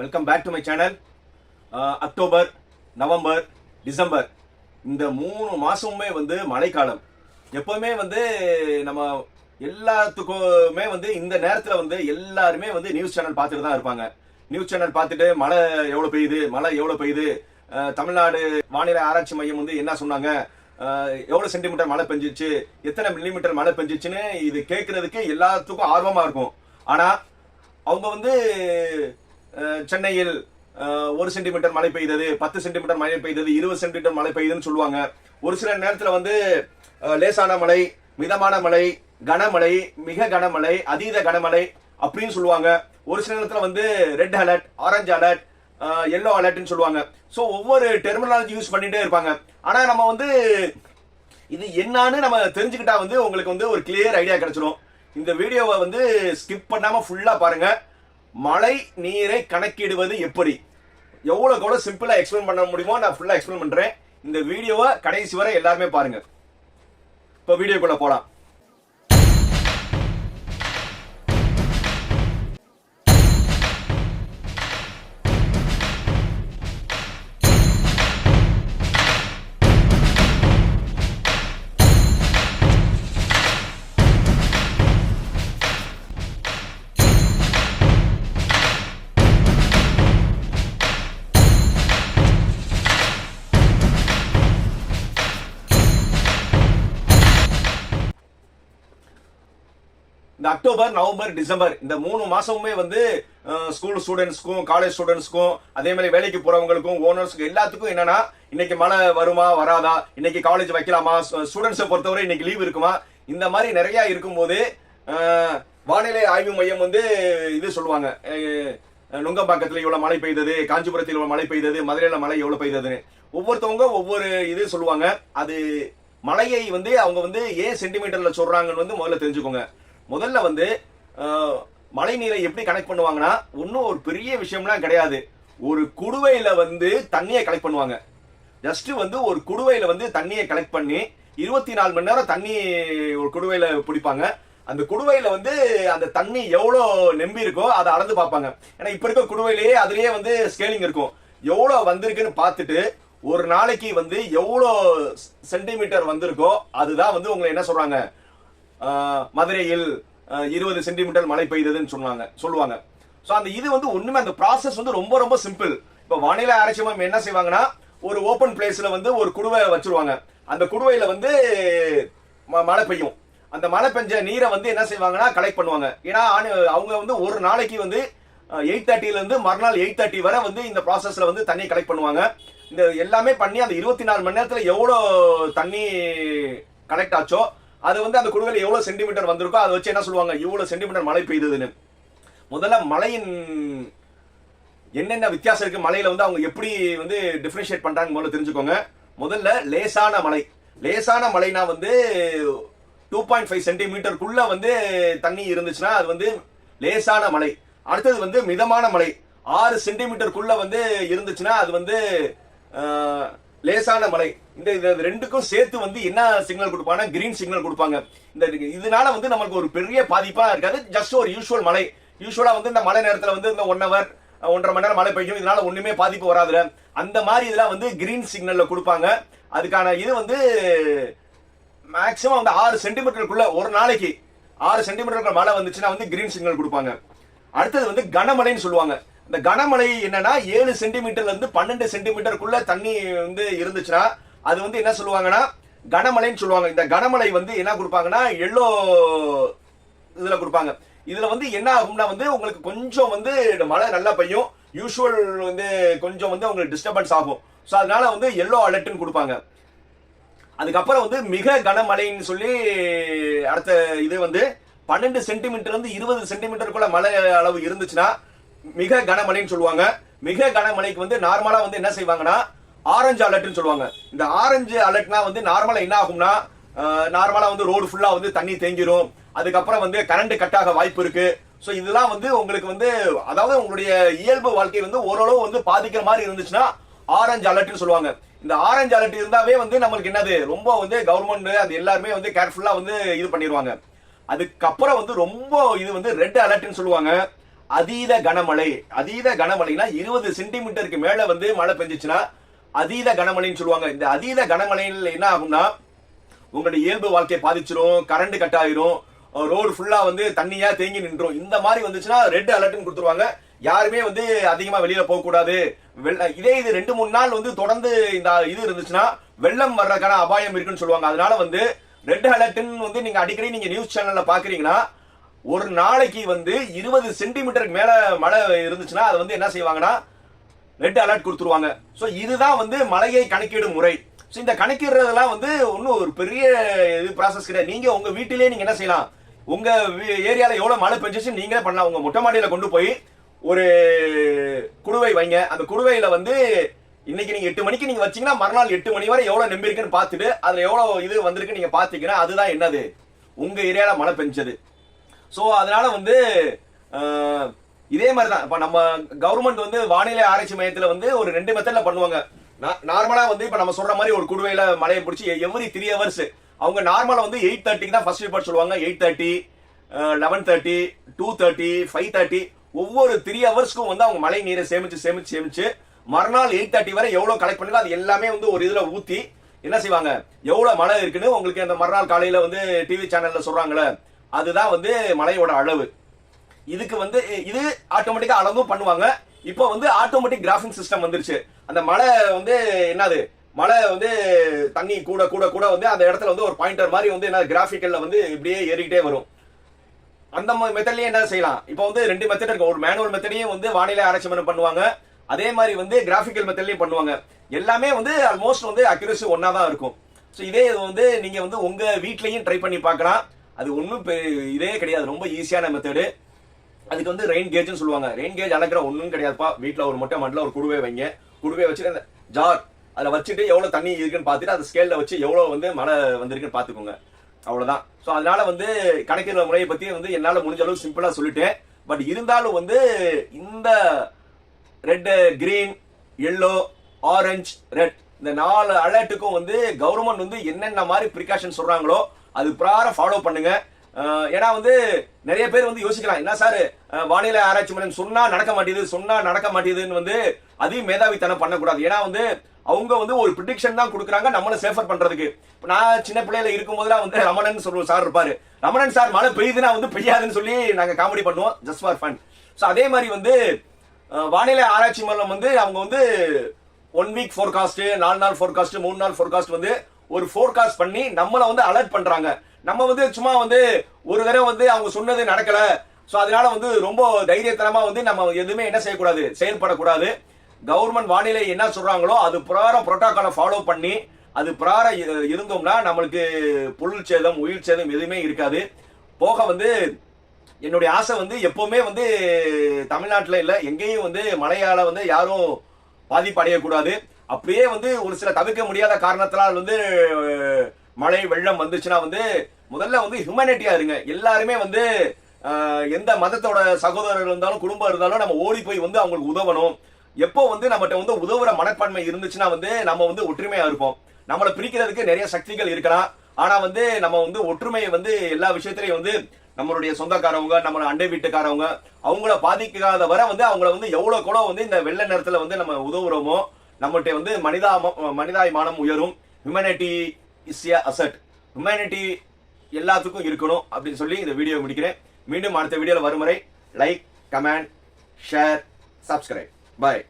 Welcome back to my channel October November December இந்த மூணு மாசமுமே வந்து மழைக்காலம். எப்பவுமே வந்து நம்ம எல்லாத்துக்குமே வந்து இந்த நேரத்துல வந்து எல்லாருமே வந்து நியூஸ் சேனல் பார்த்துட்டு தான் இருப்பாங்க. நியூஸ் சேனல் பார்த்துட்டு மழை எவ்வளவு பெய்யுது மழை எவ்வளவு பெய்யுது தமிழ்நாடு வானிலை ஆராய்ச்சி மையம் வந்து என்ன சொன்னாங்க எவ்வளோ எவ்வளவு சென்டிமீட்டர் மழை பெஞ்சிச்சு எத்தனை மில்லிமீட்டர் மழை பெஞ்சிச்சுன்னு இது கேட்கறதுக்கு எல்லாத்துக்கும் ஆர்வமா இருக்கும். ஆனா அவங்க வந்து சென்னையில் ஒரு சென்டிமீட்டர் மழை பெய்தது பத்து சென்டிமீட்டர் மழை பெய்தது இருபது சென்டிமீட்டர் மழை பெய்யுதுன்னு சொல்லுவாங்க. ஒரு சில நேரத்தில் வந்து லேசான மழை மிதமான மழை கனமழை மிக கனமழை அதீத கனமழை அப்படின்னு சொல்லுவாங்க. ஒரு சில நேரத்தில் வந்து red alert orange alert yellow அலர்ட்னு சொல்லுவாங்க. ஸோ ஒவ்வொரு டெர்மினாலஜி யூஸ் பண்ணிட்டே இருப்பாங்க. ஆனால் நம்ம வந்து இது என்னன்னு நம்ம தெரிஞ்சுக்கிட்டா வந்து உங்களுக்கு வந்து ஒரு கிளியர் ஐடியா கிடைச்சிடும் இந்த வீடியோவை வந்து ஸ்கிப் பண்ணாமல் ஃபுல்லாக பாருங்கள் மழை நீரை கணக்கிடுவது எப்படி? எவ்வளோக்கு எவ்வளோ சிம்பிளாக எக்ஸ்பிளைன் பண்ண முடியுமோ நான் ஃபுல்லாக எக்ஸ்பிளைன் பண்ணுறேன் இந்த வீடியோவை கடைசி வரை எல்லாருமே பாருங்கள் இப்போ வீடியோக்குள்ளே போகலாம் இந்த அக்டோபர் நவம்பர் டிசம்பர் இந்த மூணு மாசமுமே வந்து ஸ்கூல் ஸ்டூடெண்ட்ஸ்க்கும் காலேஜ் ஸ்டூடெண்ட்ஸ்க்கும் அதே மாதிரி வேலைக்கு போறவங்களுக்கும் ஓனர்ஸ்க்கும் எல்லாத்துக்கும் என்னன்னா இன்னைக்கு மழை வருமா வராதா? இன்னைக்கு காலேஜ் வைக்கலாமா? ஸ்டூடெண்ட்ஸை பொறுத்தவரை இன்னைக்கு லீவ் இருக்குமா? இந்த மாதிரி நிறைய இருக்கும்போது வானிலை ஆய்வு மையம் வந்து இது சொல்லுவாங்க. நுங்கம்பாக்கத்தில் நுங்கம்பாக்கத்துல இவ்வளவு மழை பெய்தது காஞ்சிபுரத்தில் இவ்வளவு மழை பெய்தது மதுரையில் மழை எவ்வளவு பெய்ததுன்னு. ஒவ்வொருத்தவங்க ஒவ்வொரு இது சொல்லுவாங்க. அது மழையை வந்து அவங்க வந்து ஏன் சென்டிமீட்டர்ல சொல்றாங்கன்னு வந்து முதல்ல தெரிஞ்சுக்கோங்க. முதல்ல வந்து மழை நீரை எப்படி கனெக்ட் பண்ணுவாங்கன்னா ஒன்றும் ஒரு பெரிய விஷயம்லாம் கிடையாது. ஒரு குடுவையில் வந்து தண்ணியை கலெக்ட் பண்ணுவாங்க. ஜஸ்ட் வந்து ஒரு குடுவையில் வந்து தண்ணியை கலெக்ட் பண்ணி இருபத்தி நாலு மணி நேரம் தண்ணி ஒரு குடுவையில் பிடிப்பாங்க. அந்த குடுவையில் வந்து அந்த தண்ணி எவ்வளோ நெம்பி இருக்கோ அதை அளந்து பார்ப்பாங்க. ஏன்னா இப்போ இருக்க குடுவையிலேயே அதுலேயே வந்து ஸ்கேலிங் இருக்கும். எவ்வளோ வந்திருக்குன்னு பார்த்துட்டு ஒரு நாளைக்கு வந்து எவ்வளோ சென்டிமீட்டர் வந்திருக்கோ அதுதான் வந்து உங்களை என்ன சொல்கிறாங்க மதுரையில் இருபது சென்டிமீட்டர் மழை பெய்ததுன்னு சொன்னாங்க சொல்லுவாங்க. ஸோ அந்த இது வந்து ஒண்ணுமே அந்த ப்ராசஸ் வந்து ரொம்ப ரொம்ப சிம்பிள் இப்போ வானிலை ஆராய்ச்சி மையம் என்ன செய்வாங்கன்னா ஒரு ஓப்பன் பிளேஸ்ல வந்து ஒரு குடுவை வச்சிருவாங்க. அந்த குடுவையில வந்து ம- மழை பெய்யும். அந்த மழை பெஞ்ச நீரை வந்து என்ன செய்வாங்கன்னா கலெக்ட் பண்ணுவாங்க. ஏன்னா ஆணு- அவங்க வந்து ஒரு நாளைக்கு வந்து எயிட் தேர்ட்டில இருந்து மறுநாள் எயிட் தேர்ட்டி வரை வந்து இந்த ப்ராசஸ்ல வந்து தண்ணி கலெக்ட் பண்ணுவாங்க. இந்த எல்லாமே பண்ணி அந்த இருபத்தி நாலு மணி நேரத்தில் எவ்வளோ தண்ணி கலெக்ட் ஆச்சோ அது வந்து அந்த குடுவையில் எவ்வளோ சென்டிமீட்டர் வந்திருக்கோ அதை வச்சு என்ன சொல்லுவாங்க? இவ்வளோ சென்டிமீட்டர் மழை பெய்ததுன்னு. முதல்ல மழையின் என்னென்ன வித்தியாசம் இருக்குது மலையில் வந்து அவங்க எப்படி வந்து டிஃப்ரென்ஷியேட் பண்ணுறாங்க முதல்ல தெரிஞ்சுக்கோங்க. முதல்ல லேசான மலை லேசான மலைனா வந்து டூ பாயிண்ட் ஃபைவ் சென்டிமீட்டருக்குள்ளே வந்து தண்ணி இருந்துச்சுன்னா அது வந்து லேசான மலை அடுத்தது வந்து மிதமான மலை ஆறு சென்டிமீட்டருக்குள்ளே வந்து இருந்துச்சுன்னா அது வந்து லேசான மலை இந்த இது ரெண்டுக்கும் சேர்த்து வந்து என்ன சிக்னல் கொடுப்பாங்கன்னா கிரீன் சிக்னல் கொடுப்பாங்க. இந்த இதனால வந்து நமக்கு ஒரு பெரிய பாதிப்பா இருக்காது. ஜஸ்ட் ஒரு யூஷுவல் மலை யூஸ்வலா வந்து இந்த மழை நேரத்துல வந்து இந்த ஒன் ஹவர் ஒன்றரை மணி நேரம் மழை பெய்யும். இதனால ஒண்ணுமே பாதிப்பு வராதுல. அந்த மாதிரி இதெல்லாம் வந்து கிரீன் சிக்னல்ல கொடுப்பாங்க. அதுக்கான இது வந்து மேக்சிமம் வந்து ஆறு சென்டிமீட்டருக்குள்ள ஒரு நாளைக்கு ஆறு சென்டிமீட்டருக்குள்ள மழை வந்துச்சுன்னா வந்து கிரீன் சிக்னல் கொடுப்பாங்க. அடுத்தது வந்து கனமழைன்னு சொல்லுவாங்க. இந்த கனமழை என்னன்னா ஏழு சென்டிமீட்டர்ல இருந்து பன்னெண்டு சென்டிமீட்டருக்குள்ள தண்ணி வந்து இருந்துச்சுன்னா அது வந்து என்ன சொல்லுவாங்கன்னா கனமழைன்னு சொல்லுவாங்க. இந்த கனமழை வந்து என்ன கொடுப்பாங்கன்னா எல்லோ இதுல கொடுப்பாங்க. இதுல வந்து என்ன ஆகும்னா வந்து உங்களுக்கு கொஞ்சம் வந்து மழை நல்லா பெய்யும். யூஷுவல் வந்து கொஞ்சம் வந்து உங்களுக்கு டிஸ்டர்பன்ஸ் ஆகும். ஸோ அதனால வந்து எல்லோ அலர்ட்னு கொடுப்பாங்க. அதுக்கப்புறம் வந்து மிக கனமழைன்னு சொல்லி அடுத்த இது வந்து பன்னெண்டு சென்டிமீட்டர் இருந்து இருபது சென்டிமீட்டருக்குள்ள மழை அளவு இருந்துச்சுன்னா மிக கனமழைன்னு சொல்லுவாங்க. மிக கனமழைக்கு வந்து நார்மலா வந்து என்ன செய்வாங்கன்னா ஆரஞ்சு அலர்ட்னு சொல்லுவாங்க. இந்த ஆரஞ்சு அலர்ட்னா வந்து நார்மலா என்ன ஆகும்னா நார்மலா வந்து ரோடு ஃபுல்லா வந்து தண்ணி தேங்கிரும். அதுக்கப்புறம் வந்து கரண்ட் கட் ஆக வாய்ப்பு இருக்கு. ஸோ இதெல்லாம் வந்து உங்களுக்கு வந்து அதாவது உங்களுடைய இயல்பு வாழ்க்கை வந்து ஓரளவு வந்து பாதிக்கிற மாதிரி இருந்துச்சுன்னா ஆரஞ்சு அலர்ட்னு சொல்லுவாங்க. இந்த ஆரஞ்சு அலர்ட் இருந்தாவே வந்து நம்மளுக்கு என்னது? ரொம்ப வந்து கவர்மெண்ட் அது எல்லாருமே வந்து கேர்ஃபுல்லா வந்து இது பண்ணிடுவாங்க அதுக்கப்புறம் வந்து ரொம்ப இது வந்து ரெட் அலர்ட்னு சொல்லுவாங்க. அதீத கனமழை அதீத கனமழைனா இருபது சென்டிமீட்டருக்கு மேல வந்து மழை பெஞ்சிச்சுன்னா அதீத கனமழைன்னு சொல்லுவாங்க. இந்த அதீத கனமழையில் என்ன ஆகும்னா உங்களுடைய இயல்பு வாழ்க்கையை பாதிச்சிரும் கரண்ட் கட் ஆயிரும் ரோடு ஃபுல்லா வந்து தண்ணியா தேங்கி நின்றும் இந்த மாதிரி வந்துச்சுன்னா ரெட் அலர்ட்னு கொடுத்துருவாங்க. யாருமே வந்து அதிகமா வெளியில போக கூடாது. வெள்ள- இதே இது ரெண்டு மூணு நாள் வந்து தொடர்ந்து இந்த இது இருந்துச்சுன்னா வெள்ளம் வர்றதுக்கான அபாயம் இருக்குன்னு சொல்லுவாங்க. அதனால வந்து ரெட் அலர்ட்னு வந்து நீங்க அடிக்கடி நீங்க நியூஸ் சேனல்ல பாக்குறீங்கன்னா ஒரு நாளைக்கு வந்து இருபது சென்டிமீட்டருக்கு மேல மழை இருந்துச்சுன்னா அதை வந்து என்ன செய்வாங்கன்னா ரெட் அலர்ட் கொடுத்துருவாங்க. ஸோ இதுதான் வந்து மழையை கணக்கிடும் முறை. ஸோ இந்த கணக்கிடுறதெல்லாம் வந்து ஒன்றும் ஒரு பெரிய இது ப்ராசஸ் கிடையாது. நீங்கள் உங்கள் வீட்டிலேயே நீங்கள் என்ன செய்யலாம்? உங்கள் ஏரியாவில் எவ்வளோ மழை பெஞ்சிச்சு நீங்களே பண்ணலாம். உங்கள் மொட்டை மாடியில் கொண்டு போய் ஒரு குடுவை வைங்க. அந்த குடுவையில் வந்து இன்னைக்கு நீங்கள் எட்டு மணிக்கு நீங்கள் வச்சிங்கன்னா மறுநாள் எட்டு மணி வரை எவ்வளோ நம்பி இருக்குன்னு பார்த்துட்டு அதில் எவ்வளோ இது வந்திருக்கு நீங்கள் பார்த்தீங்கன்னா அதுதான் என்னது? உங்கள் ஏரியாவில் மழை பெஞ்சது. ஸோ அதனால வந்து இதே மாதிரி தான் இப்போ நம்ம கவர்மெண்ட் வந்து வானிலை ஆராய்ச்சி மையத்தில் வந்து ஒரு ரெண்டு மெத்தடில் பண்ணுவாங்க. நார்மலாக வந்து இப்போ நம்ம சொல்ற மாதிரி ஒரு குடுவையில் மழையை பிடிச்சி எவ்ரி த்ரீ ஹவர்ஸ் அவங்க நார்மலாக வந்து எயிட் தேர்ட்டிக்கு தான் ஃபர்ஸ்ட் ரிப்போர்ட் சொல்லுவாங்க. Eight thirty eleven thirty two thirty five thirty ஒவ்வொரு த்ரீ ஹவர்ஸ்க்கும் வந்து அவங்க மழை நீரை சேமிச்சு சேமிச்சு சேமிச்சு மறுநாள் எயிட் தேர்ட்டி வரை எவ்வளோ கலெக்ட் பண்ணி அது எல்லாமே வந்து ஒரு இதில் ஊற்றி என்ன செய்வாங்க? எவ்வளவு மழை இருக்குன்னு உங்களுக்கு அந்த மறுநாள் காலையில் வந்து டிவி சேனல்ல சொல்கிறாங்களே அதுதான் வந்து மலையோட அளவு. இதுக்கு வந்து இது ஆட்டோமேட்டிக்கா அளவும் பண்ணுவாங்க. இப்போ வந்து ஆட்டோமேட்டிக் கிராஃபிங் சிஸ்டம் வந்துருச்சு. அந்த மலை வந்து என்னது? மழை வந்து தண்ணி கூட கூட கூட வந்து அந்த இடத்துல வந்து ஒரு பாயிண்டர் மாதிரி வந்து என்ன கிராஃபிக்கல்ல வந்து இப்படியே ஏறிக்கிட்டே வரும். அந்த மெத்தட்லயே என்ன செய்யலாம்? இப்போ வந்து ரெண்டு மெத்தட் இருக்கும் ஒரு மேனுவல் மெத்தடையும் வந்து வானிலை ஆராய்ச்சி பண்ணுவாங்க. அதே மாதிரி வந்து கிராஃபிக்கல் மெத்தட்லயும் பண்ணுவாங்க. எல்லாமே வந்து ஆல்மோஸ்ட் வந்து அக்யூரசி ஒன்னா தான் இருக்கும். ஸோ இதே இது வந்து நீங்க வந்து உங்க வீட்லயும் ட்ரை பண்ணி பார்க்கலாம். அது ஒன்றும் இதே கிடையாது. ரொம்ப ஈஸியான மெத்தடு அதுக்கு வந்து ரெயின் கேஜ்னு சொல்லுவாங்க. ரெயின் கேஜ் அளக்கிற ஒன்றும் கிடையாதுப்பா. வீட்டில் ஒரு மொட்டை மாட்டில் ஒரு குடுவை வைங்க. குடுவை வச்சுட்டு அந்த ஜார் அதில் வச்சுட்டு எவ்வளோ தண்ணி இருக்குன்னு பார்த்துட்டு அந்த ஸ்கேலில் வச்சு எவ்வளோ வந்து மழை வந்திருக்குன்னு பார்த்துக்கோங்க. அவ்வளோதான் ஸோ அதனால வந்து கணக்கிற முறையை பற்றி வந்து என்னால் முடிஞ்ச அளவுக்கு சிம்பிளாக சொல்லிட்டேன். பட் இருந்தாலும் வந்து இந்த red green yellow orange red இந்த நாலு அலர்ட்டுக்கும் வந்து கவர்மெண்ட் வந்து என்னென்ன மாதிரி ப்ரிகாஷன் சொல்றாங்களோ அது ப்ராரம் ஃபாலோ பண்ணுங்க. ஏன்னா வந்து நிறைய பேர் வந்து யோசிக்கலாம் என்ன சார் வானிலை ஆராய்ச்சி மையம் சொன்னா நடக்க மாட்டேங்குது சொன்னா நடக்க மாட்டேங்குதுன்னு வந்து அதையும் மேதாவித்தனம் பண்ணக்கூடாது. ஏன்னா வந்து அவங்க வந்து ஒரு ப்ரிடிக்ஷன் தான் கொடுக்குறாங்க நம்மளை சேஃபர் பண்றதுக்கு. நான் சின்ன பிள்ளையில இருக்கும்போதுலாம் வந்து ரமணன் சொல்லுவோம் சார் இருப்பாரு. ரமணன் சார் மழை பெய்யுதுன்னா வந்து பெய்யாதுன்னு சொல்லி நாங்க காமெடி பண்ணுவோம் ஜஸ்ட் ஃபார் ஃபன் ஸோ அதே மாதிரி வந்து வானிலை ஆராய்ச்சி மையம் வந்து அவங்க வந்து ஒன் வீக் ஃபோர்காஸ்ட் நாலு நாள் ஃபோர்காஸ்ட் மூணு நாள் ஃபோர்காஸ்ட் வந்து ஒரு ஃபோர்காஸ்ட் பண்ணி நம்மளை வந்து அலர்ட் பண்றாங்க. நம்ம வந்து சும்மா வந்து ஒரு தடவை வந்து அவங்க சொன்னது நடக்கல. ஸோ அதனால வந்து ரொம்ப தைரியத்தனமா வந்து நம்ம எதுவுமே என்ன செய்யக்கூடாது? செயல்படக்கூடாது. கவர்மெண்ட் வானிலை என்ன சொல்றாங்களோ அது பிரகாரம் புரோட்டோகாலை ஃபாலோ பண்ணி அது பிரகாரம் இருந்தோம்னா நம்மளுக்கு பொருள் சேதம் உயிர் சேதம் எதுவுமே இருக்காது. போக வந்து என்னுடைய ஆசை வந்து எப்பவுமே வந்து தமிழ்நாட்டில் இல்லை எங்கேயும் வந்து மழையால வந்து யாரும் பாதிப்பு அடையக்கூடாது அப்படியே வந்து ஒரு சில தவிர்க்க முடியாத காரணத்தினால் வந்து மழை வெள்ளம் வந்துச்சுன்னா வந்து முதல்ல வந்து ஹியூமனிட்டியா இருங்க. எல்லாருமே வந்து எந்த மதத்தோட சகோதரர் இருந்தாலும் குடும்பம் இருந்தாலும் நம்ம ஓடி போய் வந்து அவங்களுக்கு உதவணும். எப்போ வந்து நம்மகிட்ட வந்து உதவுற மனப்பான்மை இருந்துச்சுன்னா வந்து நம்ம வந்து ஒற்றுமையா இருப்போம். நம்மளை பிரிக்கிறதுக்கு நிறைய சக்திகள் இருக்கலாம். ஆனா வந்து நம்ம வந்து ஒற்றுமையை வந்து எல்லா விஷயத்திலையும் வந்து நம்மளுடைய சொந்தக்காரவங்க நம்ம அண்டை வீட்டுக்காரவங்க அவங்கள பாதிக்காத வரை வந்து அவங்கள வந்து எவ்வளவு கூட வந்து இந்த வெள்ள நேரத்துல வந்து நம்ம உதவுறோமோ நம்மகிட்ட வந்து மனிதா மனிதாபிமானம் உயரும். Humanity is a asset humanity எல்லாத்துக்கும் இருக்கணும் அப்படின்னு சொல்லி இந்த வீடியோ முடிக்கிறேன். மீண்டும் அடுத்த வீடியோவில் வரும் வரை like comment share subscribe bye